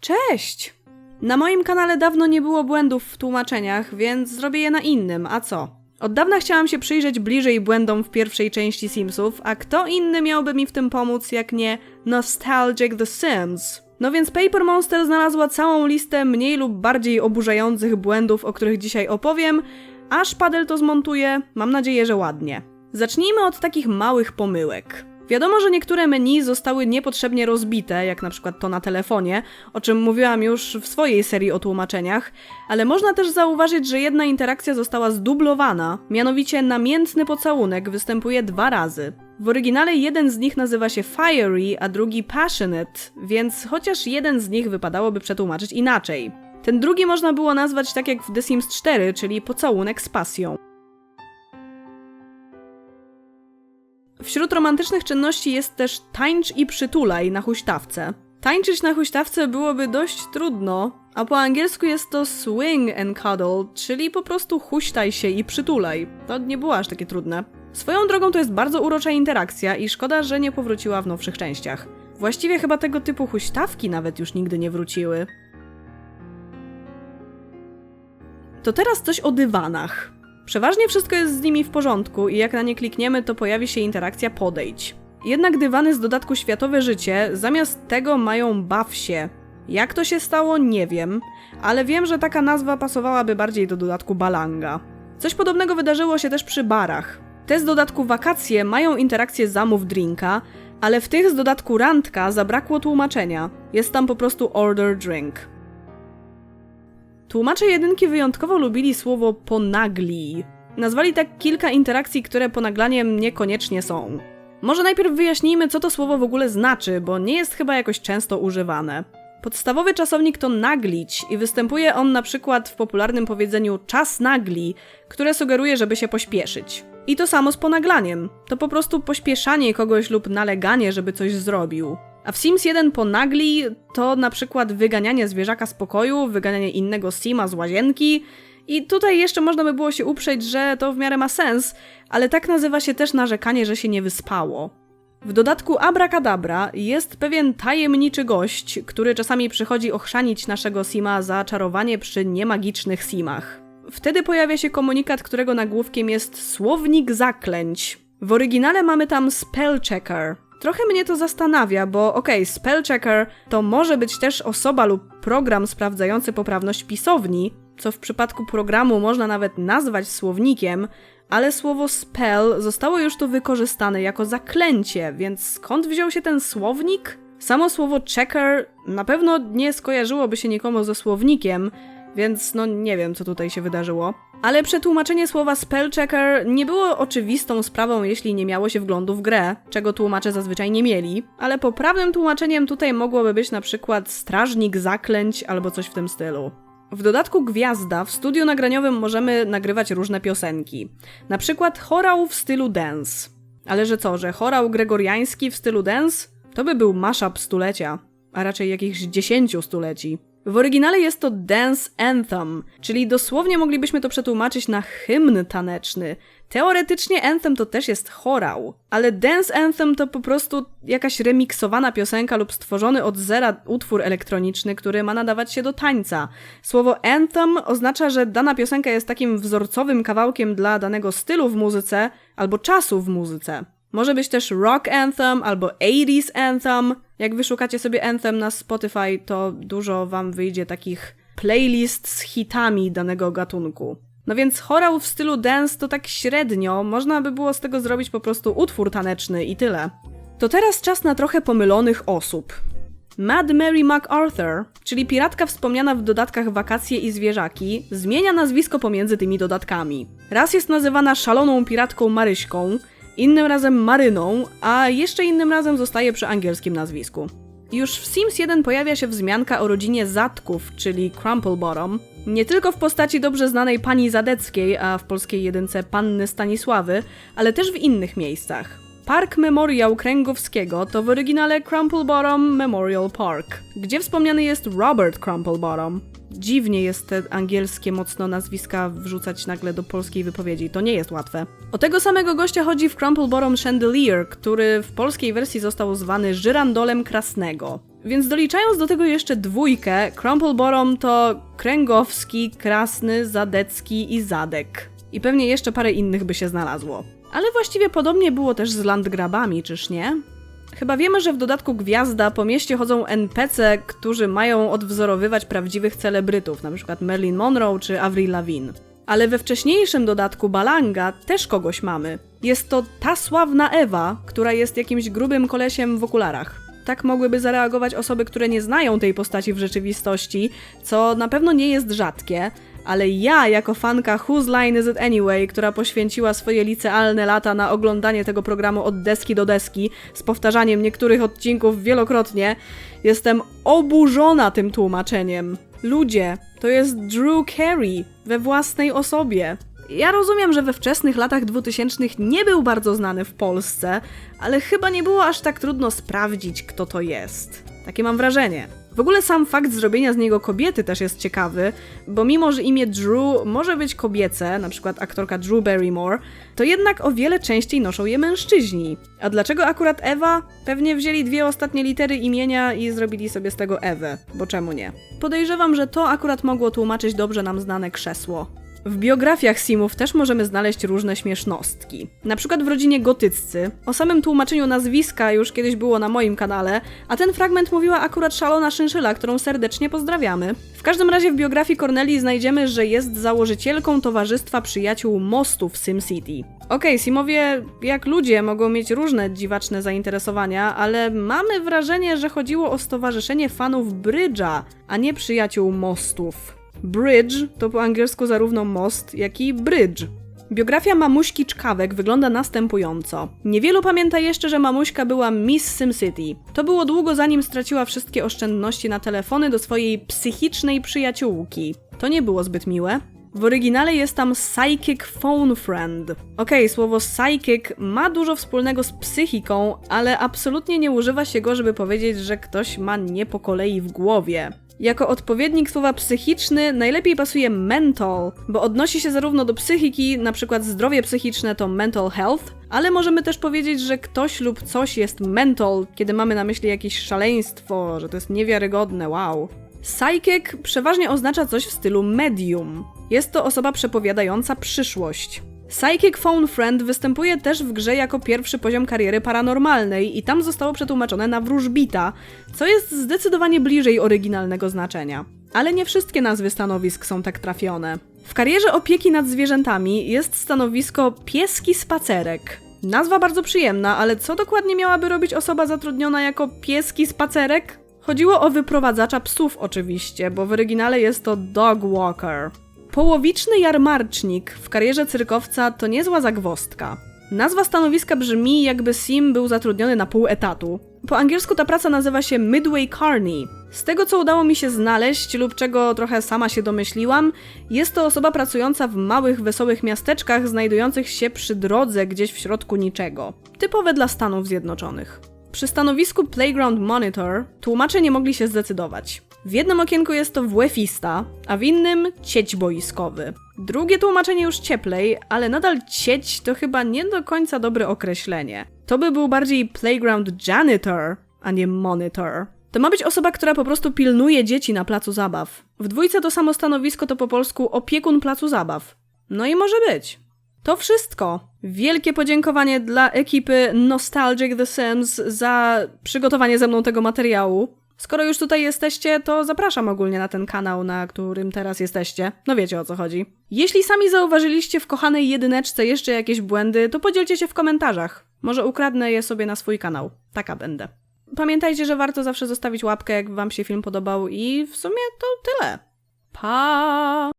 Cześć! Na moim kanale dawno nie było błędów w tłumaczeniach, więc zrobię je na innym, a co? Od dawna chciałam się przyjrzeć bliżej błędom w pierwszej części Simsów, a kto inny miałby mi w tym pomóc, jak nie Nostalgic The Sims? No więc Paper Monster znalazła całą listę mniej lub bardziej oburzających błędów, o których dzisiaj opowiem, a Szpadel to zmontuje, mam nadzieję, że ładnie. Zacznijmy od takich małych pomyłek. Wiadomo, że niektóre menu zostały niepotrzebnie rozbite, jak na przykład to na telefonie, o czym mówiłam już w swojej serii o tłumaczeniach, ale można też zauważyć, że jedna interakcja została zdublowana, mianowicie namiętny pocałunek występuje dwa razy. W oryginale jeden z nich nazywa się Fiery, a drugi Passionate, więc chociaż jeden z nich wypadałoby przetłumaczyć inaczej. Ten drugi można było nazwać tak jak w The Sims 4, czyli pocałunek z pasją. Wśród romantycznych czynności jest też tańcz i przytulaj na huśtawce. Tańczyć na huśtawce byłoby dość trudno, a po angielsku jest to swing and cuddle, czyli po prostu huśtaj się i przytulaj. To nie było aż takie trudne. Swoją drogą to jest bardzo urocza interakcja i szkoda, że nie powróciła w nowszych częściach. Właściwie chyba tego typu huśtawki nawet już nigdy nie wróciły. To teraz coś o dywanach. Przeważnie wszystko jest z nimi w porządku i jak na nie klikniemy, to pojawi się interakcja podejdź. Jednak dywany z dodatku Światowe Życie zamiast tego mają baw się. Jak to się stało, nie wiem, ale wiem, że taka nazwa pasowałaby bardziej do dodatku Balanga. Coś podobnego wydarzyło się też przy barach. Te z dodatku Wakacje mają interakcję zamów drinka, ale w tych z dodatku Randka zabrakło tłumaczenia. Jest tam po prostu order drink. Tłumacze jedynki wyjątkowo lubili słowo ponagli. Nazwali tak kilka interakcji, które ponaglaniem niekoniecznie są. Może najpierw wyjaśnijmy, co to słowo w ogóle znaczy, bo nie jest chyba jakoś często używane. Podstawowy czasownik to naglić i występuje on na przykład w popularnym powiedzeniu czas nagli, które sugeruje, żeby się pośpieszyć. I to samo z ponaglaniem. To po prostu pośpieszanie kogoś lub naleganie, żeby coś zrobił. A w Sims 1 ponagli to na przykład wyganianie zwierzaka z pokoju, wyganianie innego Sima z łazienki. I tutaj jeszcze można by było się uprzeć, że to w miarę ma sens, ale tak nazywa się też narzekanie, że się nie wyspało. W dodatku Abracadabra jest pewien tajemniczy gość, który czasami przychodzi ochrzanić naszego Sima za czarowanie przy niemagicznych Simach. Wtedy pojawia się komunikat, którego nagłówkiem jest Słownik Zaklęć. W oryginale mamy tam Spell Checker, Trochę mnie to zastanawia, bo okej, okay, spell checker to może być też osoba lub program sprawdzający poprawność pisowni, co w przypadku programu można nawet nazwać słownikiem, ale słowo spell zostało już tu wykorzystane jako zaklęcie, więc skąd wziął się ten słownik? Samo słowo checker na pewno nie skojarzyłoby się nikomu ze słownikiem, więc no nie wiem, co tutaj się wydarzyło. Ale przetłumaczenie słowa spellchecker nie było oczywistą sprawą, jeśli nie miało się wglądu w grę, czego tłumacze zazwyczaj nie mieli, ale poprawnym tłumaczeniem tutaj mogłoby być na przykład strażnik zaklęć albo coś w tym stylu. W dodatku Gwiazda w studiu nagraniowym możemy nagrywać różne piosenki. Na przykład chorał w stylu dance. Ale że co, że chorał gregoriański w stylu dance? To by był mashup stulecia, a raczej jakichś dziesięciu stuleci. W oryginale jest to dance anthem, czyli dosłownie moglibyśmy to przetłumaczyć na hymn taneczny. Teoretycznie anthem to też jest chorał, ale dance anthem to po prostu jakaś remiksowana piosenka lub stworzony od zera utwór elektroniczny, który ma nadawać się do tańca. Słowo anthem oznacza, że dana piosenka jest takim wzorcowym kawałkiem dla danego stylu w muzyce albo czasu w muzyce. Może być też rock anthem albo 80s anthem. Jak wyszukacie sobie anthem na Spotify, to dużo wam wyjdzie takich playlist z hitami danego gatunku. No więc chorał w stylu dance to tak średnio, można by było z tego zrobić po prostu utwór taneczny i tyle. To teraz czas na trochę pomylonych osób. Mad Mary MacArthur, czyli piratka wspomniana w dodatkach Wakacje i Zwierzaki, zmienia nazwisko pomiędzy tymi dodatkami. Raz jest nazywana szaloną piratką Maryśką, innym razem Maryną, a jeszcze innym razem zostaje przy angielskim nazwisku. Już w Sims 1 pojawia się wzmianka o rodzinie Zatków, czyli Crumplebottom, nie tylko w postaci dobrze znanej pani Zadeckiej, a w polskiej jedynce panny Stanisławy, ale też w innych miejscach. Park Memorial Kręgowskiego to w oryginale Crumplebottom Memorial Park, gdzie wspomniany jest Robert Crumplebottom. Dziwnie jest te angielskie mocno nazwiska wrzucać nagle do polskiej wypowiedzi, to nie jest łatwe. O tego samego gościa chodzi w Crumplebottom Chandelier, który w polskiej wersji został zwany Żyrandolem Krasnego. Więc doliczając do tego jeszcze dwójkę, Crumple Bottom to Kręgowski, Krasny, Zadecki i Zadek. I pewnie jeszcze parę innych by się znalazło. Ale właściwie podobnie było też z landgrabami, czyż nie? Chyba wiemy, że w dodatku Gwiazda po mieście chodzą NPC, którzy mają odwzorowywać prawdziwych celebrytów, np. Marilyn Monroe czy Avril Lavigne. Ale we wcześniejszym dodatku Balanga też kogoś mamy. Jest to ta sławna Ewa, która jest jakimś grubym kolesiem w okularach. Tak mogłyby zareagować osoby, które nie znają tej postaci w rzeczywistości, co na pewno nie jest rzadkie, ale ja, jako fanka Whose Line Is It Anyway, która poświęciła swoje licealne lata na oglądanie tego programu od deski do deski, z powtarzaniem niektórych odcinków wielokrotnie, jestem oburzona tym tłumaczeniem. Ludzie, to jest Drew Carey we własnej osobie. Ja rozumiem, że we wczesnych latach 2000 nie był bardzo znany w Polsce, ale chyba nie było aż tak trudno sprawdzić, kto to jest. Takie mam wrażenie. W ogóle sam fakt zrobienia z niego kobiety też jest ciekawy, bo mimo, że imię Drew może być kobiece, na przykład aktorka Drew Barrymore, to jednak o wiele częściej noszą je mężczyźni. A dlaczego akurat Ewa? Pewnie wzięli dwie ostatnie litery imienia i zrobili sobie z tego Ewę, bo czemu nie? Podejrzewam, że to akurat mogło tłumaczyć dobrze nam znane krzesło. W biografiach Simów też możemy znaleźć różne śmiesznostki. Na przykład w rodzinie gotyccy. O samym tłumaczeniu nazwiska już kiedyś było na moim kanale, a ten fragment mówiła akurat szalona szynszyla, którą serdecznie pozdrawiamy. W każdym razie w biografii Corneli znajdziemy, że jest założycielką Towarzystwa Przyjaciół Mostu w SimCity. Okej, okay, Simowie, jak ludzie, mogą mieć różne dziwaczne zainteresowania, ale mamy wrażenie, że chodziło o stowarzyszenie fanów Brydża, a nie przyjaciół mostów. Bridge to po angielsku zarówno most, jak i bridge. Biografia mamuśki Czkawek wygląda następująco. Niewielu pamięta jeszcze, że mamuśka była Miss SimCity. To było długo zanim straciła wszystkie oszczędności na telefony do swojej psychicznej przyjaciółki. To nie było zbyt miłe. W oryginale jest tam Psychic Phone Friend. Okej, okay, słowo psychic ma dużo wspólnego z psychiką, ale absolutnie nie używa się go, żeby powiedzieć, że ktoś ma nie po kolei w głowie. Jako odpowiednik słowa psychiczny najlepiej pasuje mental, bo odnosi się zarówno do psychiki, na przykład zdrowie psychiczne to mental health, ale możemy też powiedzieć, że ktoś lub coś jest mental, kiedy mamy na myśli jakieś szaleństwo, że to jest niewiarygodne, wow. Psychic przeważnie oznacza coś w stylu medium. Jest to osoba przepowiadająca przyszłość. Psychic Phone Friend występuje też w grze jako pierwszy poziom kariery paranormalnej i tam zostało przetłumaczone na wróżbita, co jest zdecydowanie bliżej oryginalnego znaczenia. Ale nie wszystkie nazwy stanowisk są tak trafione. W karierze opieki nad zwierzętami jest stanowisko pieski spacerek. Nazwa bardzo przyjemna, ale co dokładnie miałaby robić osoba zatrudniona jako pieski spacerek? Chodziło o wyprowadzacza psów oczywiście, bo w oryginale jest to dog walker. Połowiczny jarmarcznik w karierze cyrkowca to niezła zagwostka. Nazwa stanowiska brzmi, jakby Sim był zatrudniony na pół etatu. Po angielsku ta praca nazywa się Midway Carney. Z tego, co udało mi się znaleźć, lub czego trochę sama się domyśliłam, jest to osoba pracująca w małych, wesołych miasteczkach znajdujących się przy drodze gdzieś w środku niczego. Typowe dla Stanów Zjednoczonych. Przy stanowisku Playground Monitor tłumacze nie mogli się zdecydować. W jednym okienku jest to WEFista, a w innym cieć boiskowy. Drugie tłumaczenie już cieplej, ale nadal cieć to chyba nie do końca dobre określenie. To by był bardziej playground janitor, a nie monitor. To ma być osoba, która po prostu pilnuje dzieci na placu zabaw. W dwójce to samo stanowisko to po polsku opiekun placu zabaw. No i może być. To wszystko. Wielkie podziękowanie dla ekipy Nostalgic The Sims za przygotowanie ze mną tego materiału. Skoro już tutaj jesteście, to zapraszam ogólnie na ten kanał, na którym teraz jesteście. No wiecie o co chodzi. Jeśli sami zauważyliście w kochanej jedyneczce jeszcze jakieś błędy, to podzielcie się w komentarzach. Może ukradnę je sobie na swój kanał. Taka będę. Pamiętajcie, że warto zawsze zostawić łapkę, jak wam się film podobał i w sumie to tyle. Pa!